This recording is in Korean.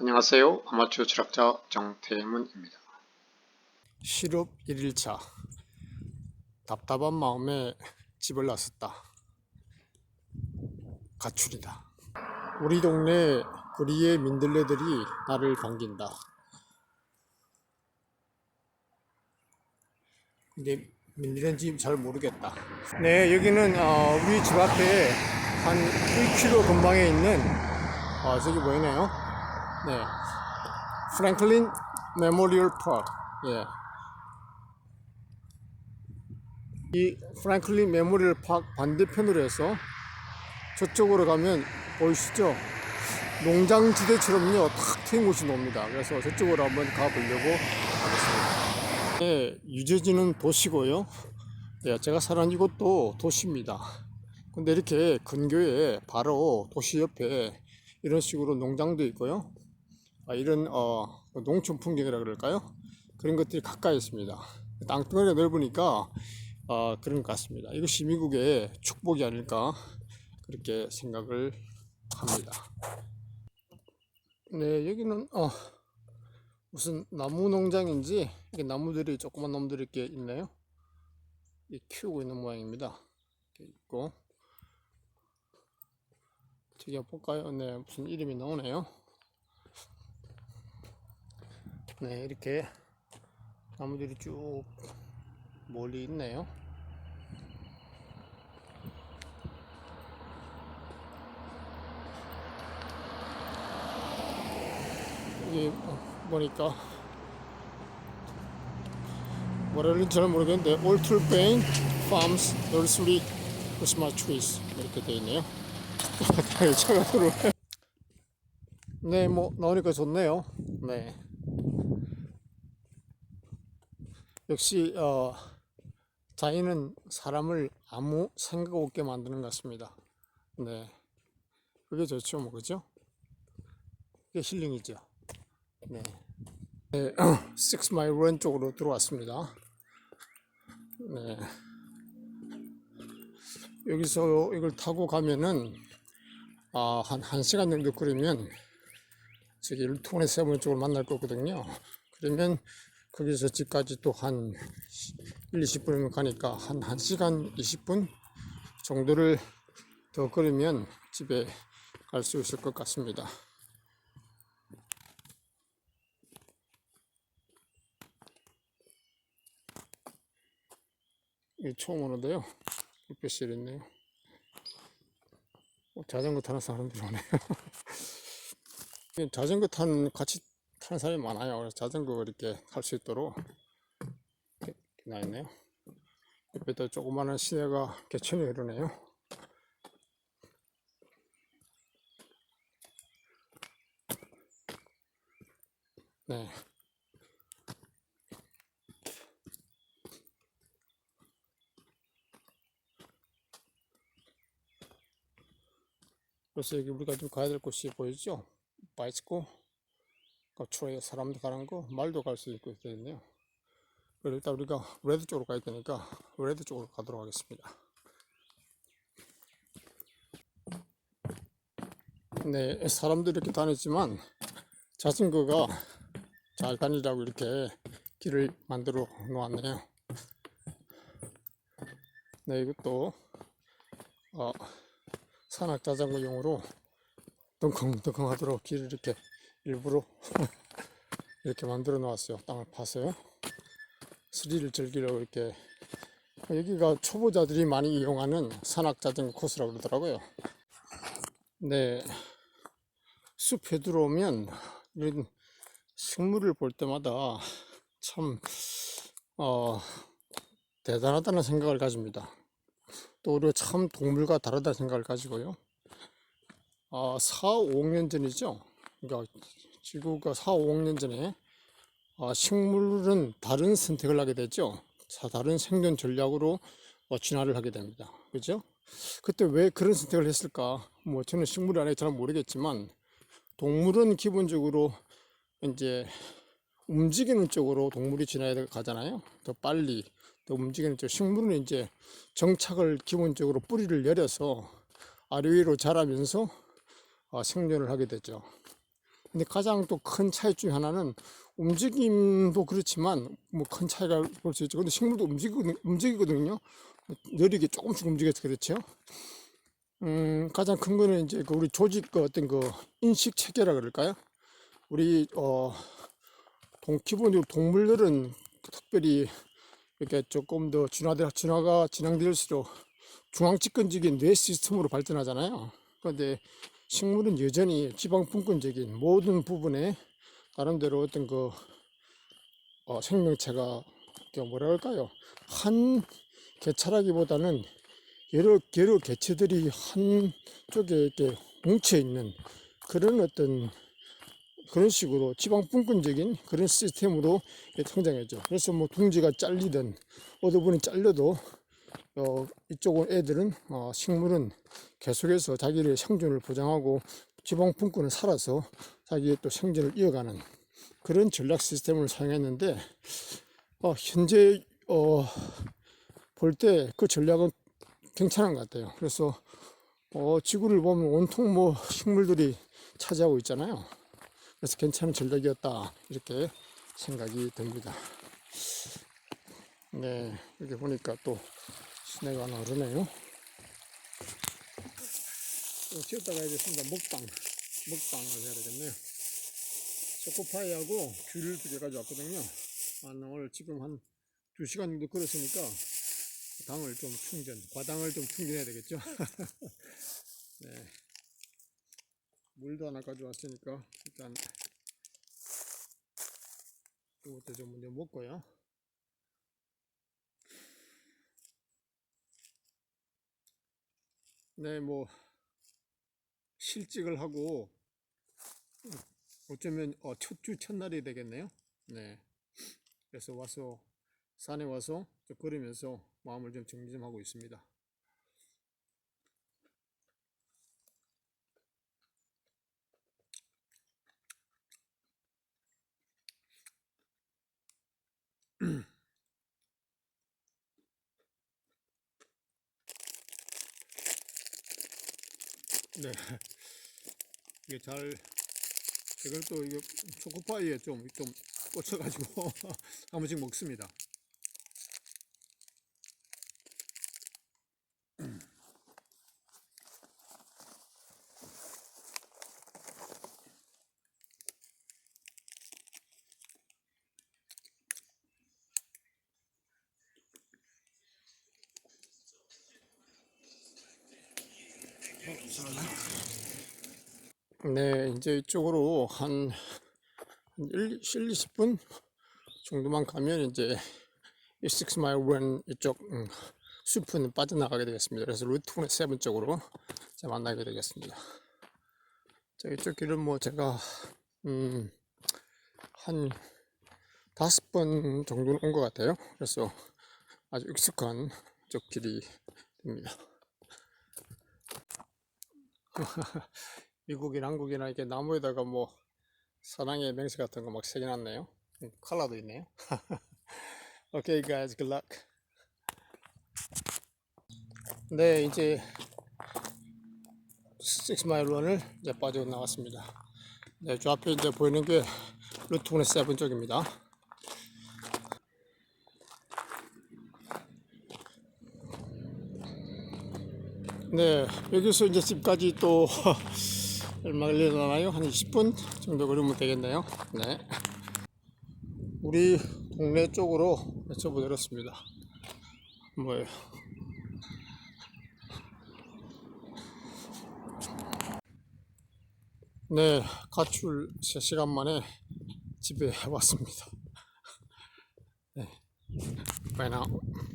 안녕하세요. 아마추어 철학자 정태문입니다. 실업 1일차 답답한 마음에 집을 나섰다. 가출이다. 우리 동네 구리의 민들레들이 나를 반긴다. 근데 민들레인지 잘 모르겠다. 네, 여기는 어, 우리 집 앞에 한 1km 근방에 있는 어, 저기 보이네요. 네, 프랭클린 메모리얼 파크. 예. 이 프랭클린 메모리얼 파크 반대편으로 해서 저쪽으로 가면 보이시죠? 농장지대처럼요 탁 트인 곳이 나옵니다. 그래서 저쪽으로 한번 가보려고 하겠습니다. 네, 유재지는 도시고요. 네, 제가 사는 이곳도 도시입니다. 근데 이렇게 근교에 바로 도시 옆에 이런 식으로 농장도 있고요. 아, 이런 어, 농촌 풍경이라 그럴까요? 그런 것들이 가까이 있습니다. 땅덩어리가 넓으니까 어, 그런 것 같습니다. 이것이 미국의 축복이 아닐까 그렇게 생각을 합니다. 네, 여기는 어, 무슨 나무 농장인지 이게 나무들이 조그만 나무들이 이렇게 있네요. 이 키우고 있는 모양입니다. 이렇게 있고 저기 볼까요? 네, 무슨 이름이 나오네요. 네, 이렇게 나무들이 쭉 멀리 있네요. 이게 어, 보니까 뭐라 그런지 잘 모르겠는데 올틀베인 Farms Nursery 이렇게 돼 있네요. 차가 들어오네. 네, 뭐 나오니까 좋네요. 네. 역시 어, 자연은 사람을 아무 생각 없게 만드는 것 같습니다. 네, 그게 좋죠, 뭐 그죠? 그게 힐링이죠. 네, 네 Six Mile Run 쪽으로 들어왔습니다. 네, 여기서 이걸 타고 가면은 아, 한 1시간 정도 걸으면 저기 일통의 세븐 쪽을 만날 거거든요. 그러면 거기서 집까지 또 한 1, 20분이면 가니까 한 1시간 20분 정도를 더 걸으면 집에 갈 수 있을 것 같습니다. 이 처음 오는데요. 불빛이 있네요. 어, 자전거 타는 사람들이 오네요. 자전거 탄 같이 타는 사람이 많아요. 그래서 자전거 이렇게 탈수 있도록 이렇게 나 있네요. 옆에도 조그마한 시내가 개천이 흐르네요. 네. 그래서 여기 우리가 좀 가야 될 곳이 보이죠? 바이스코 거추에 사람도 가는 거 말도 갈 수 있고. 그럼 일단 우리가 레드 쪽으로 가야 되니까 레드 쪽으로 가도록 하겠습니다. 네, 사람도 이렇게 다니지만 자전거가 잘 다니라고 이렇게 길을 만들어 놓았네요. 네, 이것도 어, 산악 자전거용으로 덩컹덩컹 하도록 길을 이렇게 일부러 이렇게 만들어 놓았어요. 땅을 파서요. 스릴을 즐기려고 이렇게 여기가 초보자들이 많이 이용하는 산악 자전거 코스라고 그러더라고요. 네. 숲에 들어오면 이런 식물을 볼 때마다 참 어, 대단하다는 생각을 가집니다. 또 우리가 참 동물과 다르다는 생각을 가지고요. 아, 4, 5억 년 전이죠. 그러니까 지구가 4, 5억 년 전에 아, 식물은 다른 선택을 하게. 자, 다른 생존 전략으로 어, 진화를 하게 됩니다. 그죠? 그때 왜 그런 선택을 했을까? 뭐 저는 식물이 아니라 잘 모르겠지만 동물은 기본적으로 이제 움직이는 쪽으로 동물이 진화해 가잖아요. 더 빨리 더 움직이는 쪽. 식물은 이제 정착을 기본적으로 뿌리를 내려서 아래 위로 자라면서 어, 생존을 하게 되죠. 근데 가장 또 큰 차이 중에 하나는 움직임도 그렇지만 뭐 큰 차이가 볼 수 있죠. 근데 식물도 움직이거든, 움직이거든요. 느리게 조금씩 움직여서 그렇죠. 음, 가장 큰 거는 이제 그 우리 조직 그 어떤 그 인식 체계라 그럴까요? 우리 어 동, 기본적으로 동물들은 특별히 이렇게 조금 더 진화돼 진화가 진행될수록 중앙집권적인 뇌 시스템으로 발전하잖아요. 그런데 식물은 여전히 지방 분권적인 모든 부분에 나름대로 어떤 그 어, 생명체가 이게 뭐라 할까요? 한 개체라기보다는 여러 여러 개체들이 한 쪽에 이렇게 뭉쳐 있는 그런 어떤 그런 식으로 지방 분권적인 그런 시스템으로 성장했죠. 그래서 뭐 둥지가 잘리든 어느 분이 잘려도 어, 이쪽은 애들은 어, 식물은 계속해서 자기의 생존을 보장하고 지방 분권을 살아서 자기의 또 생존을 이어가는 그런 전략 시스템을 사용했는데 어, 현재 어, 볼때 그 전략은 괜찮은 것 같아요. 그래서 어, 지구를 보면 온통 뭐 식물들이 차지하고 있잖아요. 그래서 괜찮은 전략이었다 이렇게 생각이 듭니다. 네, 이렇게 보니까 또 시내가 하나 흐르네요. 또 튀었다 가야 되겠습니다. 먹방, 먹방을 해야 되겠네요. 초코파이하고 귤을 두 개 가져왔거든요. 한 오늘 지금 한 두 시간 정도 걸었으니까 당을 좀 충전, 과당을 좀 충전해야 되겠죠. 네. 물도 하나 가져왔으니까 일단 이것도 좀 먼저 먹고요. 네, 뭐 실직을 하고 어쩌면 어, 첫 주 첫날이 되겠네요. 네. 그래서 와서 산에 와서 좀 걸으면서 마음을 좀 정리 좀 하고 있습니다. 네. 이게 잘, 이걸 또 이거 초코파이에 좀, 좀 꽂혀가지고 한 번씩 먹습니다. 네, 이제 이쪽으로 한, 한 1, 1, 20분 정도만 가면 이제 이 Six Mile Run 이쪽 음, 숲은 빠져나가게 되겠습니다. 그래서 루트 7 쪽으로 이제 만나게 되겠습니다. 자, 이쪽 길은 뭐 제가 음, 한 다섯 번 정도는 온 것 같아요. 그래서 아주 익숙한 쪽 길이 됩니다. 미국이나 한국이나 이렇게 나무에다가 뭐 사랑의 맹세 같은 거 막 새겨놨네요. 음, 컬러도 있네요. okay, guys, good luck. 네, 이제 Six Mile Run을 이제 빠져 나왔습니다. 네, 저 앞에 이제 보이는 게 루트 7 쪽입니다. 네, 여기서 이제 집까지 또 얼마 걸리나요? 한 20분 정도 걸리면 되겠네요. 네. 우리 동네 쪽으로 여쭤보도록 습니다 뭐예요? 네, 가출 3시간 만에 집에 왔습니다. 네. Bye now.